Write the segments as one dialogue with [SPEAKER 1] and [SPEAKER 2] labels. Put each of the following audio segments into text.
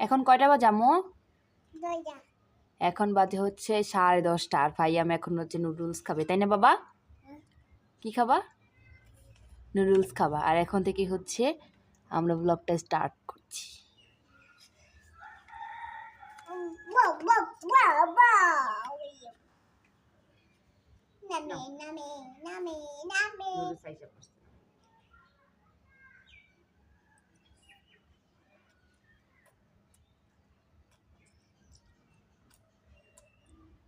[SPEAKER 1] এখন কয়টা বাজামো
[SPEAKER 2] দইটা।
[SPEAKER 1] এখন বাজে হচ্ছে সাড়ে দশটা। আর ফাইয়াম এখন হচ্ছে নুডলস খাবে। তাই না বাবা? কি খাবা? নুডলস খাবা। আর এখন থেকে হচ্ছে আমরা ব্লগটা স্টার্ট করছি।
[SPEAKER 2] নামে নামে নামে নামে।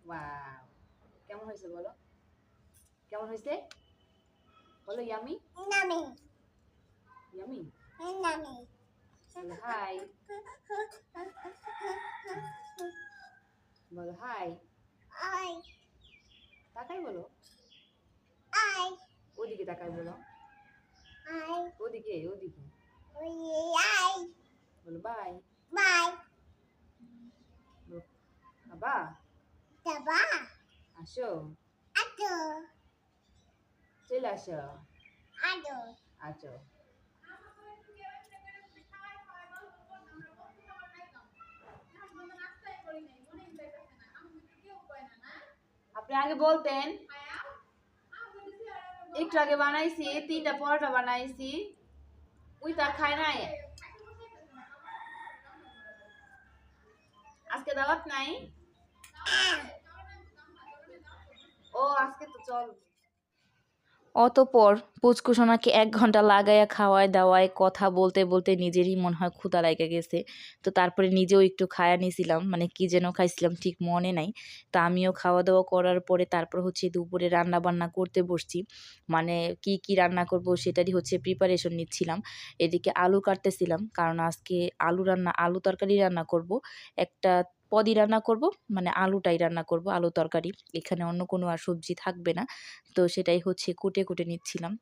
[SPEAKER 1] ওয়াও কেমন হয়েছে বলো কেমন হয়েছে বলো ইয়ামি
[SPEAKER 2] নামে
[SPEAKER 1] ইয়ামি
[SPEAKER 2] নামে
[SPEAKER 1] হাই বলো হাই
[SPEAKER 2] আই
[SPEAKER 1] তাকাই বলো
[SPEAKER 2] আই
[SPEAKER 1] ওদিকে তাকাই বলো
[SPEAKER 2] আই
[SPEAKER 1] ওদিকে ওদিকে
[SPEAKER 2] আই
[SPEAKER 1] বলো বাই
[SPEAKER 2] বাই
[SPEAKER 1] বাবা আসো।
[SPEAKER 2] আটো
[SPEAKER 1] চলে আসো।
[SPEAKER 2] আটো
[SPEAKER 1] আচ্ছা আপনি আগে বলতেন। একটু আগে বানাইছি তিনটা পরোটা বানাইছি। ওই তার খায় নাই। আজকে দাওয়াত নাই? ও, আজকে তো চল অতপর পুচকুসোনাকে এক ঘণ্টা লাগাইয়া খাওয়ায় দাওয়ায় কথা বলতে বলতে নিজেরই মনে হয় ক্ষুধা লাগে গেছে। তো তারপরে নিজেও একটু খায়া নিয়েছিলাম মানে কি যেন খাইছিলাম ঠিক মনে নাই। তা আমিও খাওয়া দাওয়া করার পরে তারপর হচ্ছে দুপুরে রান্না বান্না করতে বসছি। মানে কি কি রান্না করব সেটারই হচ্ছে প্রিপারেশন নিচ্ছিলাম। এদিকে আলু কাটতেছিলাম, কারণ আজকে আলু রান্না, আলু তরকারি রান্না করব। একটা পদি রান্না করব মানে আলুটাই রান্না করব, আলু তরকারি। এখানে অন্য কোনো আর সবজি থাকবে না। তো সেটাই হচ্ছে কুটে কুটে নিচ্ছিলাম।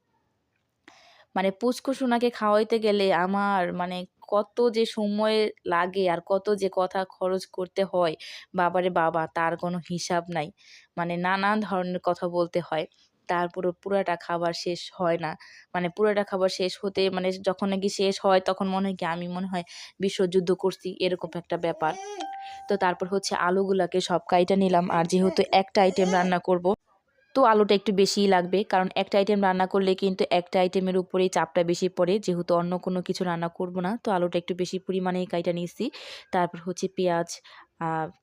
[SPEAKER 1] মানে পুচকু সোনাকে খাওয়াইতে গেলে আমার মানে কত যে সময় লাগে আর কত যে কথা খরচ করতে হয়, বাবারে বাবা, তার কোনো হিসাব নাই। মানে নানান ধরনের কথা বলতে হয়। তারপরে পুরাটা খাবার শেষ হয় না। মানে পুরাটা খাবার শেষ হতে মানে যখন নাকি শেষ হয় তখন মনে হয় কি আমি মনে হয় বিশ্বযুদ্ধ করছি, এরকম একটা ব্যাপার। তো তারপর হচ্ছে আলুগুলাকে সব কাইটা নিলাম। আর যেহেতু একটা আইটেম রান্না করব তো আলুটা একটু বেশিই লাগবে। কারণ একটা আইটেম রান্না করলে কিন্তু একটা আইটেমের উপরেই চাপটা বেশি পড়ে। যেহেতু অন্য কোনো কিছু রান্না করব না, তো আলুটা একটু বেশি পরিমাণেই কাইটা নিয়েছি। তারপর হচ্ছে পেঁয়াজ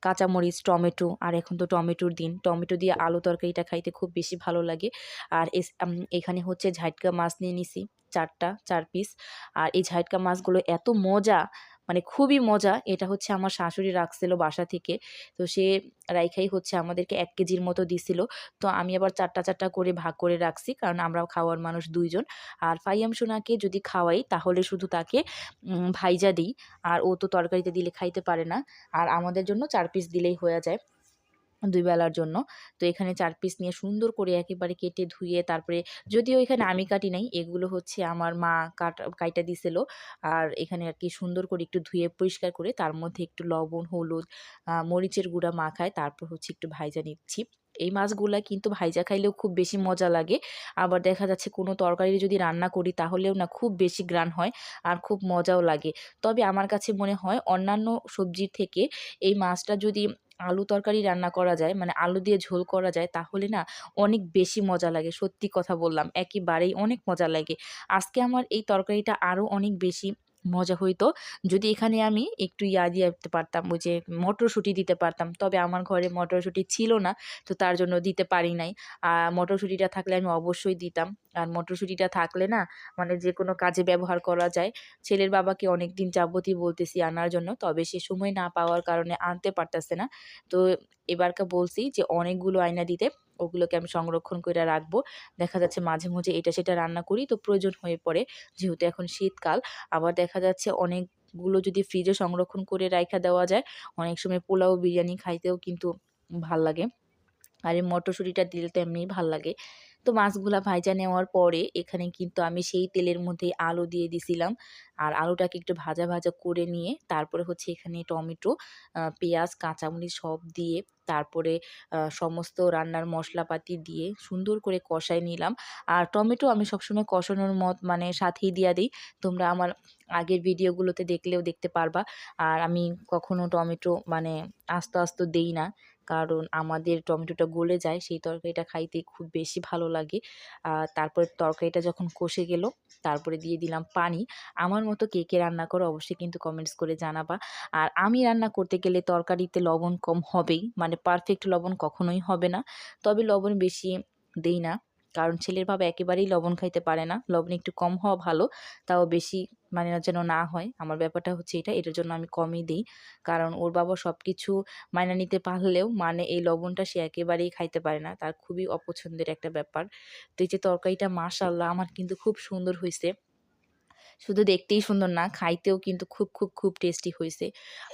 [SPEAKER 1] কাঁচামরিচ, টমেটো, আর এখন তো টমেটোর দিন। টমেটো দিয়ে আলু তরকারিটা খাইতে খুব বেশি ভালো লাগে। আর এখানে হচ্ছে ঝাটকা মাছ নিয়ে নিছি, চারটা, চার পিস আর এই ঝাটকা মাছগুলো এত মজা! মানে খুবই মজা। এটা হচ্ছে আমার শাশুড়ি রাখছিল বাসা থেকে। তো সে রাইখাই হচ্ছে আমাদেরকে এক কেজির মতো দিছিল। তো আমি আবার চারটা চারটা করে ভাগ করে রাখছি, কারণ আমরা খাওয়ার মানুষ দুইজন। আর ফাইয়াম সোনাকে যদি খাওয়াই, তাহলে শুধু তাকে ভাইজা দিই। আর ও তো তরকারিতে দিলে খাইতে পারে না। আর আমাদের জন্য চার পিস দিলেই হয়ে যায়। দুই বেলার জন্য। তো এখানে চার পিস নিয়ে সুন্দর করে একেবারে কেটে ধুয়ে তারপরে যদিও এখানে আমি কাটি নাই এগুলো হচ্ছে আমার মা কাটা কাইটা দিছিল। আর এখানে আর কি সুন্দর করে একটু ধুয়ে পরিষ্কার করে তার মধ্যে একটু লবণ হলুদ মরিচের গুঁড়া মাখায় তারপর হচ্ছে একটু ভাইজা নিচ্ছি। এই মাছগুলা কিন্তু ভাইজা খাইলেও খুব বেশি মজা লাগে। আবার দেখা যাচ্ছে কোনো তরকারি যদি রান্না করি তাহলেও না খুব বেশি গ্রান হয় আর খুব মজাও লাগে। তবে আমার কাছে মনে হয় অন্যান্য সবজির থেকে এই মাছটা যদি আলু তরকারি রান্না করা যায় মানে আলু দিয়ে ঝোল করা যায়, তাহলে না অনেক বেশি মজা লাগে। সত্যি কথা বললাম, একেবারেই অনেক মজা লাগে। আজকে আমার এই তরকারিটা আরও অনেক বেশি মজা হইতো। যদি এখানে আমি একটু ইয়া দিয়ে দিতে পারতাম, ওই যে মটরশুঁটি দিতে পারতাম, তবে আমার ঘরে মটরশুঁটি ছিল না, তো তার জন্য দিতে পারি নাই। আর মটরশুঁটিটা থাকলে আমি অবশ্যই দিতাম। আর মটরশুঁটিটা থাকলে না মানে যে কোনো কাজে ব্যবহার করা যায়। ছেলের বাবাকে অনেক দিন যাবতই বলতেছি আনার জন্য, তবে সে সময় না পাওয়ার কারণে আনতে পারতেছে না। তো এবারকে বলছি যে, অনেকগুলো আয়না দিতে। ওগুলোকে আমি সংরক্ষণ করে রাখব। দেখা যাচ্ছে মাঝে মাঝে এটা সেটা রান্না করি তো প্রয়োজন হয়ে পড়ে যেহেতু এখন শীতকাল। আবার দেখা যাচ্ছে অনেকগুলো যদি ফ্রিজে সংরক্ষণ করে রাখা দেওয়া যায়, অনেক সময় পোলাও, বিরিয়ানি খাইতেও কিন্তু ভালো লাগে। আর এই মটরশুঁটিটা দিলে তো এমনিই ভালো লাগে। তো মাছগুলা ভাজা নেওয়ার পরে এখানে কিন্তু আমি সেই তেলের মধ্যে আলু দিয়ে দিছিলাম। আর আলুটাকে একটু ভাজা ভাজা করে নিয়ে তারপরে হচ্ছে এখানে টমেটো পেঁয়াজ, কাঁচামরিচ সব দিয়ে তারপরে সমস্ত রান্নার মশলাপাতি দিয়ে সুন্দর করে কষাই নিলাম। আর টমেটো আমি সবসময় কষানোর মত মানে সাথেই দিয়া দিই। তোমরা আমার আগের ভিডিওগুলোতে দেখলেও দেখতে পারবা। আর আমি কখনো টমেটো মানে আস্তে আস্তে দেই না। কারণ আমাদের টমেটোটা গলে যায়, সেই তরকারিটা খাইতে খুব বেশি ভালো লাগে। তারপরে তরকারিটা যখন কষে গেল, তারপরে দিয়ে দিলাম পানি। আমার মতো কে কে রান্না করো অবশ্যই কিন্তু কমেন্টস করে জানাবা। আর আমি রান্না করতে গেলে তরকারিতে লবণ কম হবেই মানে পারফেক্ট লবণ কখনোই হবে না। তবে লবণ বেশি দেই না। কারণ ছেলের বাবা একেবারেই লবণ খাইতে পারে না। লবণ একটু কম হওয়া ভালো, তাও বেশি মানে যেন না হয়। আমার ব্যাপারটা হচ্ছে এটা, এটার জন্য আমি কমই দিই। কারণ ওর বাবা সব কিছু মায়না নিতে পারলেও মানে এই লবণটা সে একেবারেই খাইতে পারে না। তার খুবই অপছন্দের একটা ব্যাপার। তো এই যে তরকারিটা মাশাল্লাহ আমার কিন্তু খুব সুন্দর হয়েছে শুধু দেখতেই সুন্দর না, খাইতেও কিন্তু খুব খুব খুব টেস্টি হয়েছে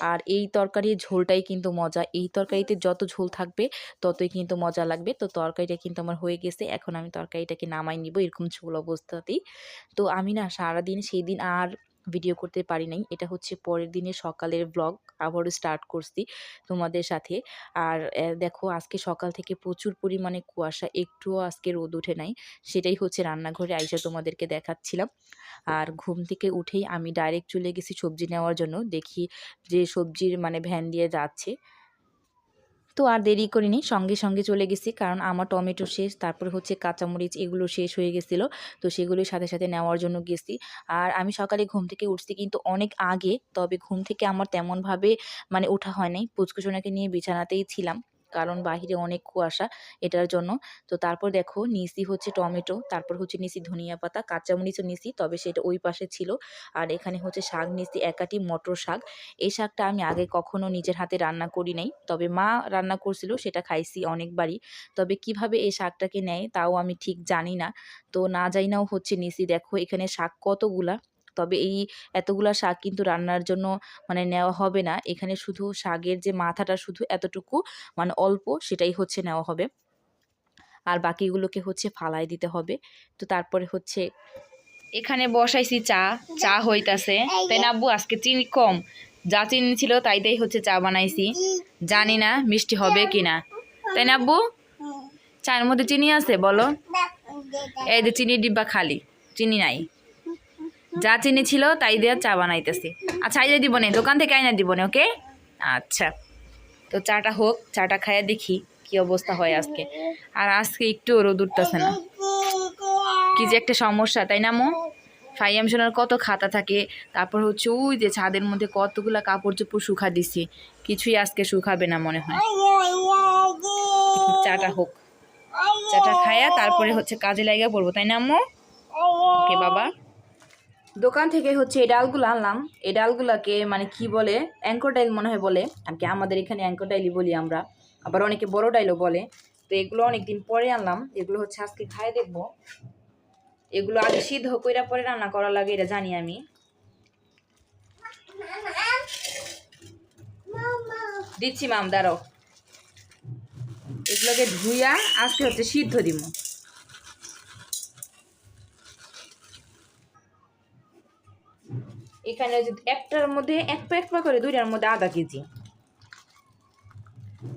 [SPEAKER 1] আর এই তরকারির ঝোলটাই কিন্তু মজা। এই তরকারিতে যত ঝোল থাকবে, ততই কিন্তু মজা লাগবে। তো তরকারিটা কিন্তু আমার হয়ে গেছে, এখন আমি তরকারিটাকে নামাই নিব এরকম ঝোল অবস্থাতেই। তো আমি না সারাদিন সেই দিন আর ভিডিও করতে পারি নাই। এটা হচ্ছে পরের দিনে সকালের ব্লগ আবারও স্টার্ট করছি তোমাদের সাথে। আর দেখো আজকে সকাল থেকে প্রচুর পরিমাণে কুয়াশা। একটুও আজকে রোদ উঠে নাই। সেটাই হচ্ছে রান্নাঘরে আইসা তোমাদেরকে দেখাচ্ছিলাম। আর ঘুম থেকে উঠেই আমি ডাইরেক্ট চলে গেছি সবজি নেওয়ার জন্য। দেখি যে সবজির মানে ভ্যান দিয়ে যাচ্ছে। তো আর দেরি করিনি, সঙ্গে সঙ্গে চলে গেছি। কারণ আমার টমেটো শেষ, তারপরে হচ্ছে কাঁচামরিচ, এগুলো শেষ হয়ে গেছিল। তো সেগুলোর সাথে সাথে নেওয়ার জন্য গেছি। আর আমি সকালে ঘুম থেকে উঠছি কিন্তু অনেক আগে, তবে ঘুম থেকে আমার তেমনভাবে মানে ওঠা হয় নাই পুচকুচোনাকে নিয়ে বিছানাতেই ছিলাম। কারণ বাহিরে অনেক কুয়াশা এটার জন্য। তো তারপর দেখো নিসি হচ্ছে টমেটো, তারপর হচ্ছে নিসি ধনিয়া পাতা, কাঁচামরিচও নিসি, তবে সেটা ওই পাশে ছিল। আর এখানে হচ্ছে শাক নিসি একাটি মটর শাক। এই শাকটা আমি আগে কখনো নিজের হাতে রান্না করি নাই, তবে মা রান্না করছিল, সেটা খাইছি অনেকবারই। তবে কীভাবে এই শাকটাকে নেয় তাও আমি ঠিক জানি না। তো না যাই নাও হচ্ছে নিসি, দেখো এখানে শাক কতগুলা। তবে এই এতগুলা শাক কিন্তু রান্নার জন্য মানে নেওয়া হবে না। এখানে শুধু শাকের যে মাথাটা শুধু এতটুকু মানে অল্প সেটাই হচ্ছে নেওয়া হবে। আর বাকিগুলোকে হচ্ছে ফালাই দিতে হবে। তো তারপরে হচ্ছে এখানে বসাইছি চা। চা হইতাছে। তাই না আব্বু? আজকে চিনি কম। যা চিনি ছিল তাই দিয়ে হচ্ছে চা বানাইছি। জানি না মিষ্টি হবে কিনা। তাই না আব্বু? চায়ের মধ্যে চিনি আছে? বলো। এই যে চিনি ডিব্বা খালি। চিনি নাই। যা চিনি ছিল তাই দিয়ে চা বানাইতেছি। আচ্ছা আইলে দিব না দোকান থেকে আইনা দিব না ওকে? আচ্ছা। তো চাটা হোক, চাটা খাইয়া দেখি কি অবস্থা হয় আজকে। আর আজকে একটু রোদ উঠতেছে না। কি যে একটা সমস্যা, তাই না, মো? ফাইয়াম সোনার কত খাতা থাকে, তারপর হচ্ছে ওই যে ছাদের মধ্যে কতগুলা কাপড় চোপড় শুকা দিছি। কিছুই আজকে শুকাবে না মনে হয়। চাটা হোক। চাটা খায়া তারপরে হচ্ছে কাজে লাগিয়ে পড়ব, তাই না আম্মু ওকে, বাবা। দোকান থেকে হচ্ছে এই ডালগুলো আনলাম। এই ডালগুলাকে মানে কি বলে? অ্যাঙ্কর ডাইল মনে হয় বলে। আর কি আমাদের এখানে অ্যাঙ্কর ডাইলই বলি আমরা। আবার অনেকে বড় ডাইলও বলে। তো এগুলো অনেকদিন পরে আনলাম। এগুলো হচ্ছে আজকে খাই দেখব। এগুলো আগে সিদ্ধ কইরা পরে রান্না করা লাগে, এটা জানি আমি। দিচ্ছি মাম, দাঁড়াও। এগুলোকে ধুইয়া আজকে হচ্ছে সিদ্ধ দিব এখানে একটার মধ্যে এক পা করে, দুইটার মধ্যে আধা কেজি।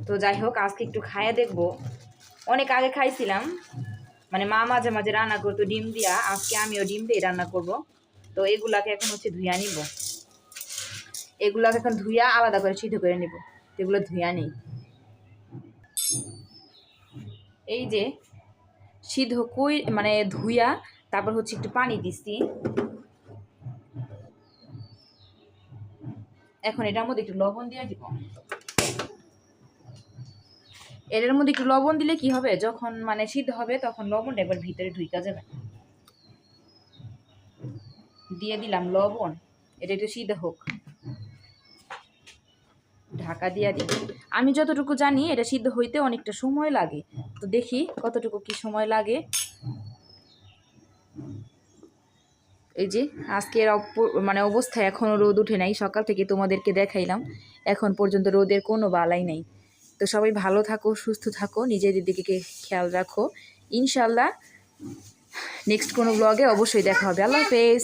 [SPEAKER 1] তো যাই হোক, আজকে একটু খাইয়া দেখব। অনেক আগে খাইছিলাম। মানে মা মাঝে মাঝে রান্না করতো ডিম দিয়া, আজকে আমিও ডিম দিয়ে রান্না করব। তো এগুলাকে এখন হচ্ছে ধুইয়া নিব। এগুলাকে এখন ধুইয়া আলাদা করে সিদ্ধ করে নিব। এগুলো ধুইয়া নেই। এই যে সিদ্ধ কই মানে ধুইয়া তারপর হচ্ছে একটু পানি দিচ্ছি এখন এটার মধ্যে একটু লবণ দিয়ে দিব। এটার মধ্যে একটু লবণ দিলে কি হবে? যখন মানে সিদ্ধ হবে তখন লবণটা একবার ভিতরে ঢুইকা যাবে। দিয়ে দিলাম লবণ। এটা একটু সিদ্ধ হোক। ঢাকা দিয়ে দিই। আমি যতটুকু জানি এটা সিদ্ধ হইতে অনেকটা সময় লাগে। তো দেখি কতটুকু কি সময় লাগে। এই যে আজকের মানে অবস্থা এখনও রোদ উঠে নাই, সকাল থেকে তোমাদেরকে দেখাইলাম, এখন পর্যন্ত রোদের কোনো বালাই নাই। তো সবাই ভালো থাকো, সুস্থ থাকো, নিজেদের দিকে খেয়াল রাখো। ইনশাল্লাহ নেক্সট কোনো ব্লগে অবশ্যই দেখা হবে। আল্লাহ হাফেজ।